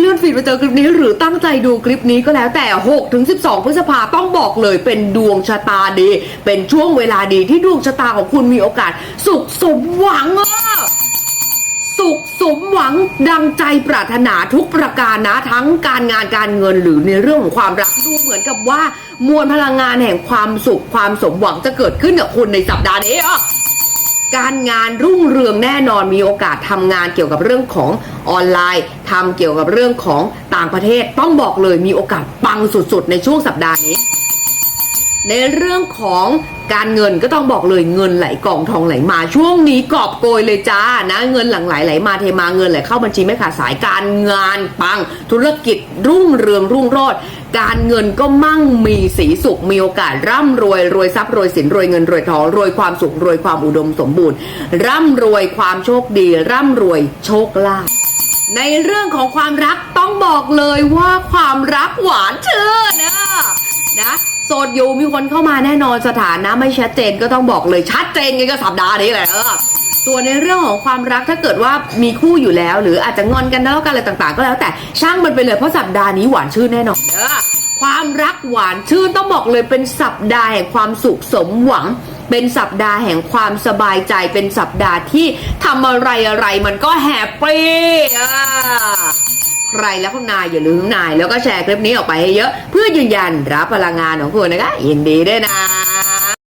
เลื่อนฟีดมาเจอคลิปนี้หรือตั้งใจดูคลิปนี้ก็แล้วแต่6ถึง12 พฤษภาต้องบอกเลยเป็นดวงชะตาดี เป็นช่วงเวลาดีที่ดวงชะตาของคุณมีโอกาส สุขสมหวังอะสุขสมหวังดังใจปรารถนาทุกประการนะทั้งการงานการเงินหรือในเรื่องของความรักดูเหมือนกับว่ามวลพลังงานแห่งความสุขความสมหวังจะเกิดขึ้นกับคุณในสัปดาห์นี้อะ การงานรุ่งเรืองแน่นอนมีโอกาสทำงานเกี่ยวกับเรื่องของออนไลน์ทำเกี่ยวกับเรื่องของต่างประเทศ ต้องบอกเลยมีโอกาสปังสุดๆ ในช่วงสัปดาห์นี้ ในเรื่องของการเงินก็ต้องบอกเลยเงินไหลกล่องทองไหลมาช่วงนี้กอบโกยเลยจ้านะเงินหลั่งไหลไหลมาเทมาเงินไหลเข้าบัญชีไม่ขาดสายการงานปัง ธุรกิจรุ่งเรืองรุ่งโรจน์การเงินก็มั่งมีสีสุขมีโอกาสร่ำรวยรวยทรัพย์รวยสินรวยเงินรวยทองรวยความสุขรวยความอุดมสมบูรณ์ ร่ำรวยความโชคดีร่ำรวยโชคลาภในเรื่องของความรักต้องบอกเลยว่าความรักหวานเชื่นนะนะ โสดอยู่มีคนเข้ามาแน่นอนสถานะไม่ชัดเจนก็ต้องบอกเลยชัดเจนกันก็สัปดาห์นี้แหละเออส่วนในเรื่องของความรักถ้าเกิดว่ามีคู่อยู่แล้ว หรืออาจจะงอนกันทะเลาะกันอะไรต่างๆ ก็แล้วแต่ช่างมันไปเลยเพราะสัปดาห์นี้หวานชื่นแน่นอนเด้อความรักหวานชื่นต้องบอกเลยเป็นสัปดาห์แห่งความสุขสมหวัง เป็นสัปดาห์แห่งความสบายใจเป็นสัปดาห์ที่ทำอะไรอะไรมันก็แฮปปี้อ่า ใครแล้วคุณนายอย่าลืมนาย แล้วก็แชร์คลิปนี้ออกไปให้เยอะ เพื่อยืนยันรับพลังงานของคุณนะคะยินดีด้วยนะ